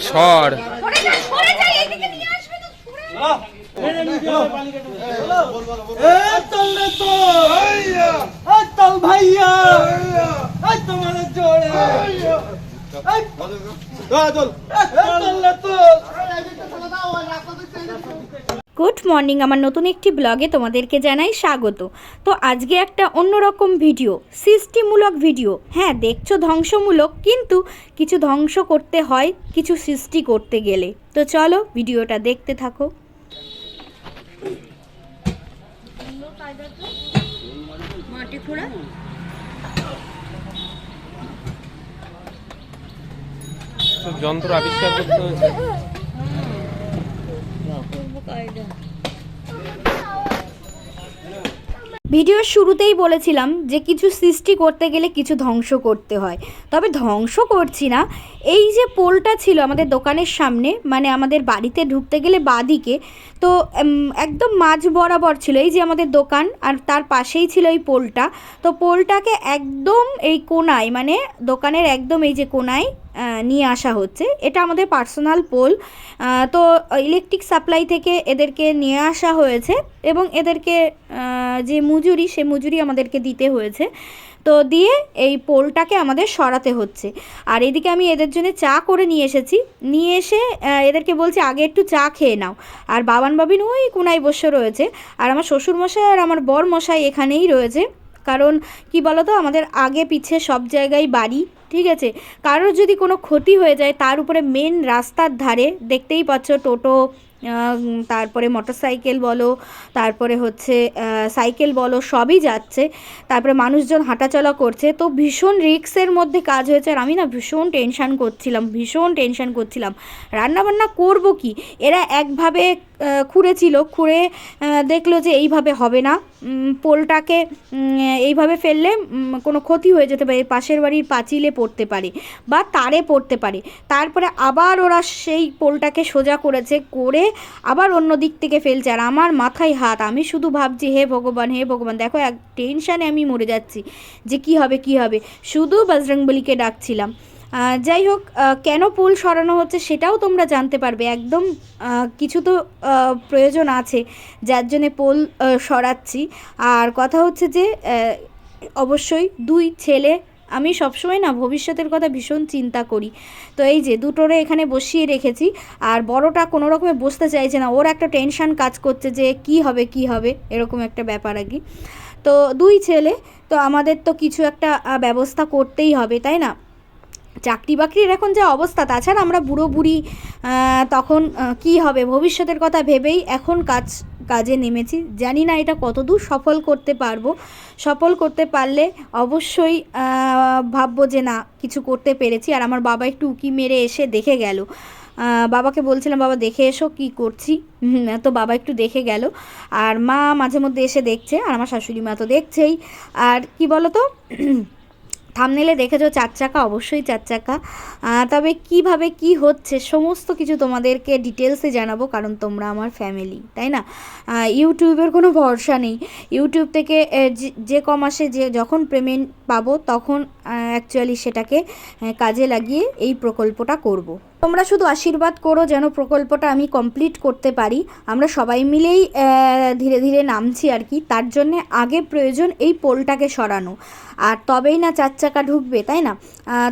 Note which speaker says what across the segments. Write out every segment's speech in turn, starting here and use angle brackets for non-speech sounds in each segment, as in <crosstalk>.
Speaker 1: সর।
Speaker 2: সরে যা সরে গুড মর্নিং, আমার নতুন একটি ব্লগে তোমাদেরকে জানাই স্বাগত। তো আজকে একটা অন্যরকম ভিডিও, সৃষ্টিমূলক ভিডিও। হ্যাঁ দেখছ ধ্বংসমূলক, কিন্তু কিছু ধ্বংস করতে হয়, কিছু সৃষ্টি করতে গেলে। তো চলো ভিডিওটা দেখতে থাকো। মাটি খোঁড়া?
Speaker 1: যন্ত্র আবিষ্কার করতে হয়েছে।
Speaker 2: ভিডিওর শুরুতেই বলেছিলাম যে কিছু সৃষ্টি করতে গেলে কিছু ধ্বংস করতে হয়। তবে ধ্বংস করছি না। এই যে পোলটা ছিল আমাদের দোকানের সামনে মানে আমাদের বাড়িতে ঢুকতে গেলে বাদিকে, তো একদম মাঝ বরাবর ছিল এই যে আমাদের দোকান, আর তার পাশেই ছিল এই পোলটা। তো পোলটাকে একদম এই কোনায় মানে দোকানের একদম এই যে কোনায় নিয়ে আসা হচ্ছে। এটা আমাদের পার্সোনাল পোল তো ইলেকট্রিক সাপ্লাই থেকে এদেরকে নিয়ে আসা হয়েছে এবং এদেরকে যে মজুরি, সে মজুরি আমাদেরকে দিতে হয়েছে। তো দিয়ে এই পোলটাকে আমাদের সরাতে হচ্ছে। আর এদিকে আমি এদের জন্য চা করে নিয়ে এসেছি। নিয়ে এসে এদেরকে বলছি, আগে একটু চা খেয়ে নাও। আর বাবান বাবিন ওই কোনায় বসে রয়েছে। আর আমার শ্বশুরমশাই আর আমার বর মশাই এখানেই রয়েছে। কারণ কি বলতো, আমাদের আগে পিছে সব জায়গায় বাড়ি। ঠিক আছে। কারোর যদি কোনো ক্ষতি হয়ে যায়, তার উপরে মেন রাস্তার ধারে দেখতেই পাচ্ছ টোটো তারপরে মোটরসাইকেল বলো, তারপরে হচ্ছে সাইকেল বলো, সবই যাচ্ছে। তারপরে মানুষজন হাঁটাচলা করছে। তো ভীষণ রিক্সের মধ্যে কাজ হয়েছে। আর আমি না ভীষণ টেনশান করছিলাম, ভীষণ টেনশান করছিলাম। রান্নাবান্না করব কি? এরা একভাবে খুঁড়েছিল, খুঁড়ে দেখল যে এইভাবে হবে না। পোলটাকে এইভাবে ফেললে কোনো ক্ষতি হয়ে যেতে পারে, পাশের বাড়ির পাঁচিলে পড়তে পারে বা তারে পড়তে পারে। তারপরে আবার ওরা সেই পোলটাকে সোজা করেছে, করে আবার অন্য দিক থেকে ফেলছে। আর আমার মাথায় হাত, আমি শুধু ভাবছি, হে ভগবান হে ভগবান, দেখো এক টেনশানে আমি মরে যাচ্ছি। যে কি হবে কি হবে? শুধু বজরংবলীকে ডাকছিলাম। যাই হোক কেন পোল সরানো হচ্ছে সেটাও তোমরা জানতে পারবে। একদম কিছু তো প্রয়োজন আছে যার জন্যে পোল সরাচ্ছি। আর কথা হচ্ছে যে অবশ্যই দুই ছেলে, আমি সবসময় না ভবিষ্যতের কথা ভীষণ চিন্তা করি। তো এই যে দুটোরে এখানে বসিয়ে রেখেছি, আর বড়টা কোনো রকমে বসতে চাইছে না। ওর একটা টেনশান কাজ করছে যে, কি হবে কি হবে, এরকম একটা ব্যাপার আর কি। তো দুই ছেলে, তো আমাদের তো কিছু একটা ব্যবস্থা করতেই হবে, তাই না? চাকরি বাকরির এখন যা অবস্থা, তাছাড়া আমরা বুড়ো বুড়ি তখন কি হবে ভবিষ্যতের কথা ভেবেই এখন কাজ, কাজে নেমেছি। জানি না এটা কতদূর সফল করতে পারব। সফল করতে পারলে অবশ্যই ভাববো যে না, কিছু করতে পেরেছি। আর আমার বাবা একটু উকি মেরে এসে দেখে গেল। বাবাকে বলছিলাম, বাবা, দেখে এসো কি করছি। তো বাবা একটু দেখে গেল। আর মা মাঝে মধ্যে এসে দেখছে, আর আমার শাশুড়ি মা তো দেখছেই। আর কি বলো তো থামনেলে দেখেছ চার চাকা অবশ্যই চার চাকা তবে কীভাবে কি হচ্ছে, সমস্ত কিছু তোমাদেরকে ডিটেলসে জানাব, কারণ তোমরা আমার ফ্যামিলি তাই না? ইউটিউবের কোনো ভরসা নেই। ইউটিউব থেকে যে- যে ক মাসে যে যখন পেমেন্ট পাবো, তখন অ্যাকচুয়ালি সেটাকে কাজে লাগিয়ে এই প্রকল্পটা করব। তোমরা শুধু আশীর্বাদ করো যেন প্রকল্পটা আমি কমপ্লিট করতে পারি। আমরা সবাই মিলেই ধীরে ধীরে নামছি আর কি। তার জন্যে আগে প্রয়োজন এই পোলটাকে সরানো। আর তবেই না চার চাকা ঢুকবে, তাই না?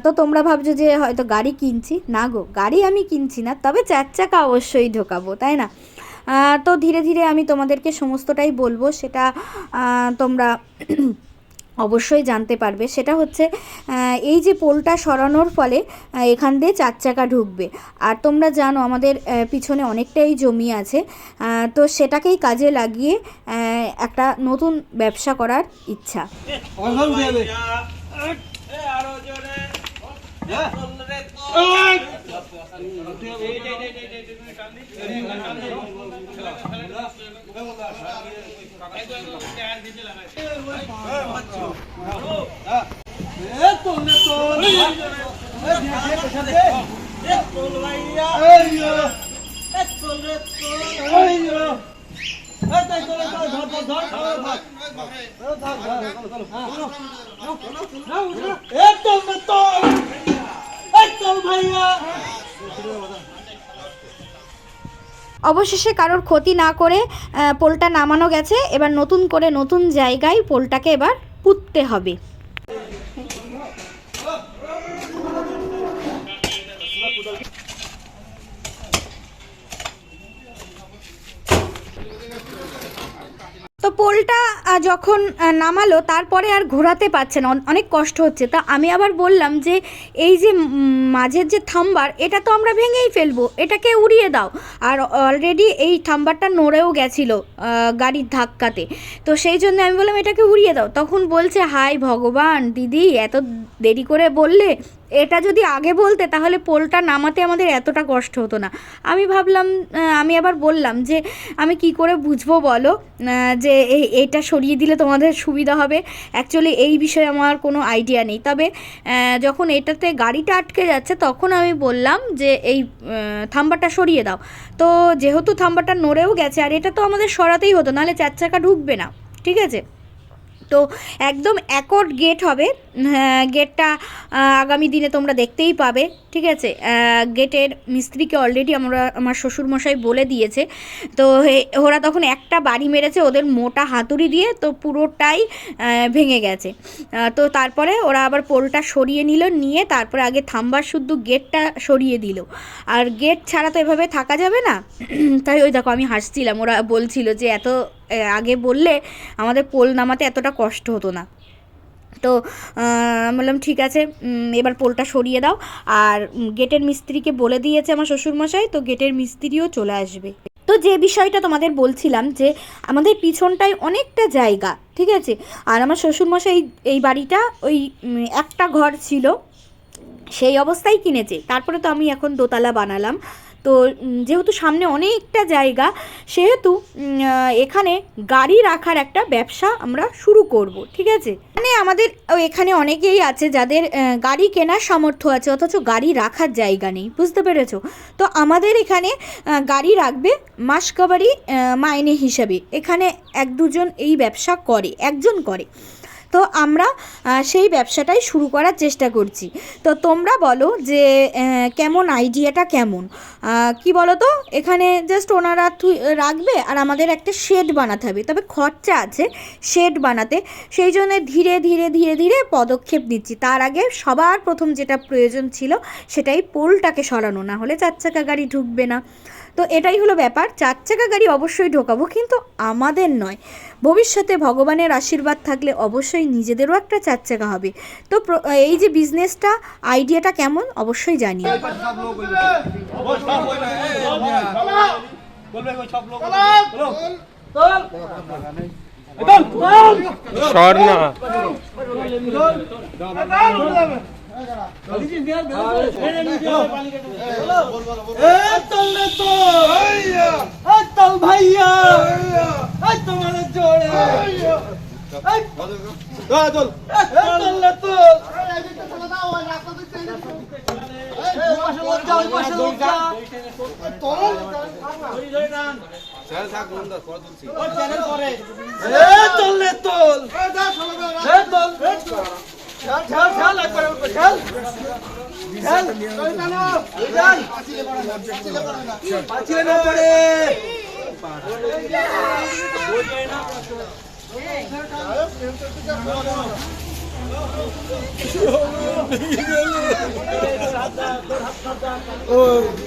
Speaker 2: তো তোমরা ভাবছ যে হয়তো গাড়ি কিনছি। না গো, গাড়ি আমি কিনছি না, তবে চার চাকা অবশ্যই ঢোকাবো, তাই না? তো ধীরে ধীরে আমি তোমাদেরকে সমস্তটাই বলব। সেটা তোমরা অবশ্যই জানতে পারবে। সেটা হচ্ছে এই যে পোলটা সরানোর ফলে এখান দিয়ে চার চাকা ঢুকবে। আর তোমরা জানো, আমাদের পিছনে অনেকটাই জমি আছে। তো সেটাকেই কাজে লাগিয়ে একটা নতুন ব্যবসা করার ইচ্ছা।
Speaker 3: এই
Speaker 2: অবশেষে কারোর ক্ষতি না করে পোলটা নামানো গেছে। এবার নতুন করে নতুন জায়গায় পোলটাকে এবার পুঁততে হবে। পোলটা যখন নামালো, তারপরে আর ঘোরাতে পারছে না। অনেক কষ্ট হচ্ছে। তা আমি আবার বললাম যে, এই যে মাঝের যে থাম্বার, এটা তো আমরা ভেঙেই ফেলব। এটাকে উড়িয়ে দাও। আর অলরেডি এই থাম্বারটা নড়েও গেছিল গাড়ির ধাক্কাতে। তো সেই জন্য আমি বললাম, এটাকে উড়িয়ে দাও। তখন বলছে হাই ভগবান, দিদি, এত দেরি করে বললে এটা যদি আগে বলতে, তাহলে পোলটা নামাতে আমাদের এতটা কষ্ট হতো না। আমি ভাবলাম আমি আবার বললাম যে, আমি কি করে বুঝব বলো? যে এইটা সরিয়ে দিলে তোমাদের সুবিধা হবে। অ্যাকচুয়ালি এই বিষয়ে আমার কোনো আইডিয়া নেই। তবে যখন এটাতে গাড়িটা আটকে যাচ্ছে, তখন আমি বললাম যে, এই থাম্বারটা সরিয়ে দাও। তো যেহেতু থাম্বাটা নড়েও গেছে, আর এটা তো আমাদের সরাতেই হতো, নাহলে চার চাকা ঢুকবে না। ঠিক আছে? তো একদম অ্যাকর্ড গেট হবে। হ্যাঁ, গেটটা আগামী দিনে তোমরা দেখতেই পাবে ঠিক আছে? গেটের মিস্ত্রিকে অলরেডি আমরা আমার শ্বশুরমশাই বলে দিয়েছে। তো ওরা তখন একটা বাড়ি মেরেছে ওদের মোটা হাতুড়ি দিয়ে তো পুরোটাই ভেঙে গেছে। তো তারপরে ওরা আবার পোলটা সরিয়ে নিল নিয়ে তারপরে আগে থাম্বার শুদ্ধ গেটটা সরিয়ে দিল। আর গেট ছাড়া তো এভাবে থাকা যাবে না। <clears throat> তাই ওই দেখো আমি হাসছিলাম ওরা বলছিল যে এত আগে বললে আমাদের পোল নামাতে এতটা কষ্ট হতো না। তো বললাম, ঠিক আছে এবার পোলটা সরিয়ে দাও। আর গেটের মিস্ত্রিকে বলে দিয়েছে আমার শ্বশুরমশাই, তো গেটের মিস্ত্রিও চলে আসবে। তো যে বিষয়টা তোমাদের বলছিলাম যে, আমাদের পিছনটায় অনেকটা জায়গা, ঠিক আছে? আর আমার শ্বশুরমশাই এই বাড়িটা ওই একটা ঘর ছিল, সেই অবস্থায় কিনেছে। তারপরে তো আমি এখন দোতলা বানালাম। তো যেহেতু সামনে অনেকটা জায়গা, সেহেতু এখানে গাড়ি রাখার একটা ব্যবসা আমরা শুরু করব, ঠিক আছে? মানে আমাদের এখানে অনেকেই আছে যাদের গাড়ি কেনার সামর্থ্য আছে, অথচ গাড়ি রাখার জায়গা নেই, বুঝতে পেরেছ? তো আমাদের এখানে গাড়ি রাখবে মাসকাবারি মাইনে হিসাবে। এখানে এক দুজন এই ব্যবসা করে, একজন করে। তো আমরা সেই ব্যবসাটাই শুরু করার চেষ্টা করছি। তো তোমরা বলো যে কেমন আইডিয়াটা কেমন? কি বলো তো এখানে জাস্ট ওনারা রাখবে আর আমাদের একটা শেড বানাতে হবে। তবে খরচা আছে শেড বানাতে। সেই জন্য ধীরে ধীরে ধীরে ধীরে পদক্ষেপ নিচ্ছি। তার আগে সবার প্রথম যেটা প্রয়োজন ছিল, সেটাই পোলটাকে সরানো। না হলে চার চাকা গাড়ি ঢুকবে না। তো এটাই হলো ব্যাপার চার চাকা গাড়ি অবশ্যই ঢোকাবো কিন্তু আমাদের নয় ভবিষ্যতে ভগবানের আশীর্বাদ থাকলে অবশ্যই নিজেদেরও একটা চার চাকা হবে তো এই যে বিজনেসটা আইডিয়াটা কেমন অবশ্যই জানিও
Speaker 1: সর না
Speaker 3: ভাইয়া তোমার জোড়ে চল চললে তোল খেল খেল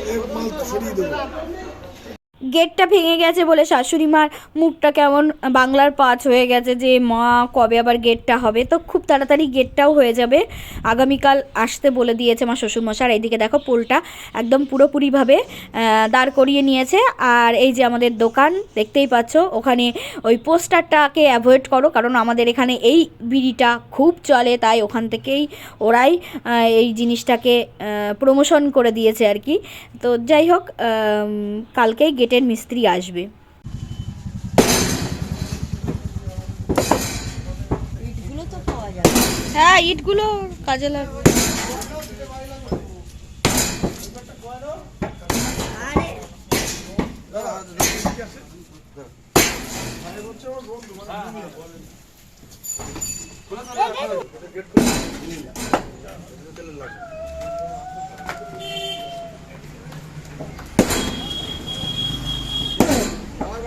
Speaker 3: খেল মাল ছড়িয়ে পড়ে
Speaker 2: গেটটা ভেঙে গেছে বলে শাশুড়ি মার মুখটা কেমন বাংলার পাঁচ হয়ে গেছে যে, মা, কবে আবার গেটটা হবে? তো খুব তাড়াতাড়ি গেটটাও হয়ে যাবে। আগামীকাল আসতে বলে দিয়েছে আমার শ্বশুরমশাই। আর এইদিকে দেখো পোলটা একদম পুরোপুরিভাবে দাঁড় করিয়ে নিয়েছে। আর এই যে আমাদের দোকান, দেখতেই পাচ্ছ, ওখানে ওই পোস্টারটাকে অ্যাভয়েড করো। কারণ আমাদের এখানে এই বিড়িটা খুব চলে, তাই ওখান থেকেই ওরাই এই জিনিসটাকে প্রমোশন করে দিয়েছে আর কি। তো যাই হোক কালকেই কালকেই গেটের মিস্ত্রি আসবে। হ্যাঁ ইটগুলো কাজে লাগবে।
Speaker 3: আমার বাড়ি মাছ ফেলে দে, ফেলে দে।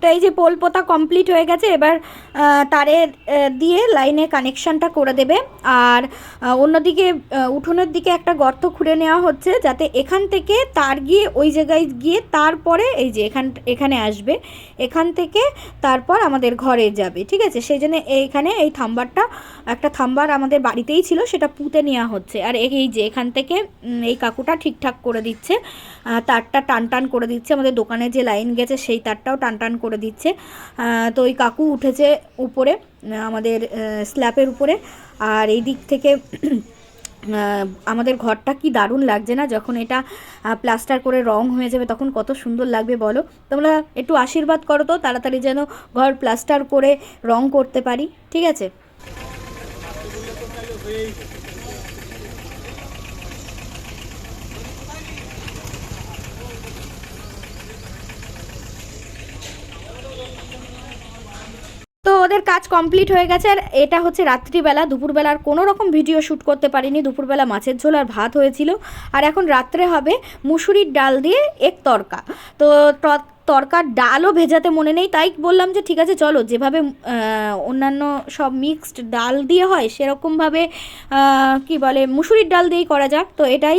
Speaker 2: তো এই যে পোল পোতা কমপ্লিট হয়ে গেছে, এবার তারের দিয়ে লাইনে কানেকশনটা করে দেবে। আর অন্যদিকে উঠোনের দিকে একটা গর্ত খুঁড়ে নেওয়া হচ্ছে যাতে এখান থেকে তার গিয়ে, ওই জায়গায় গিয়ে তারপরে এই যে এখান, এখানে আসবে। এখান থেকে তারপর আমাদের ঘরে যাবে, ঠিক আছে? সেই জন্য এইখানে এই থাম্বারটা, একটা থাম্বার আমাদের বাড়িতেই ছিল, সেটা পুঁতে নেওয়া হচ্ছে। আর এই যে এখান থেকে এই কাকুটা ঠিকঠাক করে দিচ্ছে তারটা টান টান করে দিচ্ছে। আমাদের দোকানে যে লাইন গেছে, সেই তারটাও টান টান করে দিচ্ছে। তো ওই কাকু উঠেছে উপরে আমাদের স্ল্যাপের উপরে। আর এই দিক থেকে <clears throat> আমাদের ঘরটা কি দারুণ লাগছে না? যখন এটা প্লাস্টার করে রং হয়ে যাবে তখন কত সুন্দর লাগবে বলো? তোমরা একটু আশীর্বাদ করো তো, তাড়াতাড়ি যেন ঘর প্লাস্টার করে রং করতে পারি, ঠিক আছে? তো ওদের কাজ কমপ্লিট হয়ে গেছে আর এটা হচ্ছে রাত্রিবেলা। দুপুরবেলা আর কোনো রকম ভিডিও শ্যুট করতে পারিনি। দুপুরবেলা মাছের ঝোল আর ভাত হয়েছিল। আর এখন রাত্রে হবে মুসুরির ডাল দিয়ে এক তরকা। তো তরকার ডালও ভেজাতে মনে নেই। তাই বললাম যে ঠিক আছে, চলো যেভাবে অন্যান্য সব মিক্সড ডাল দিয়ে হয়, সেরকমভাবে কি বলে, মুসুরির ডাল দিয়েই করা যাক। তো এটাই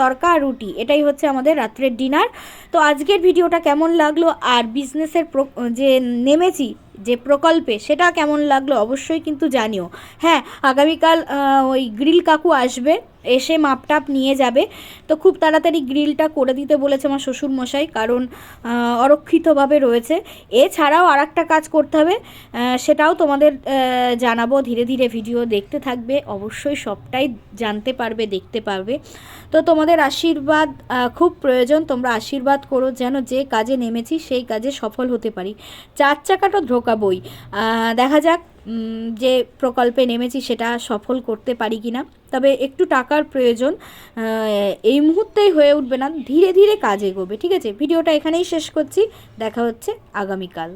Speaker 2: তরকা আর রুটি। এটাই হচ্ছে আমাদের রাত্রের ডিনার। তো আজকের ভিডিওটা কেমন লাগল? আর বিজনেসের যে নেমেছি যে প্রকল্পে সেটা কেমন লাগল অবশ্যই কিন্তু জানিও। হ্যাঁ আগামীকাল ওই গ্রিল কাকু আসবে। এসে মাপটাপ নিয়ে যাবে। তো খুব তাড়াতাড়ি গ্রিলটা করে দিতে বলেছে আমার শ্বশুর মশাই কারণ অরক্ষিতভাবে রয়েছে। এছাড়াও আর একটা কাজ করতে হবে সেটাও তোমাদের জানাব। ধীরে ধীরে ভিডিও দেখতে থাকবে, অবশ্যই সবটাই জানতে পারবে, দেখতে পারবে। তো তোমাদের আশীর্বাদ খুব প্রয়োজন। তোমরা আশীর্বাদ করো যেন যে কাজে নেমেছি, সেই কাজে সফল হতে পারি। চার চাকাটা ঢোকাবই দেখা যাক যে প্রকল্পে নেমেছি সেটা সফল করতে পারি কি না তবে একটু টাকার প্রয়োজন এই মুহূর্তেই হয়ে উঠবে না। ধীরে ধীরে কাজ এগোবে, ঠিক আছে? ভিডিওটা এখানেই শেষ করছি। দেখা হচ্ছে আগামীকাল।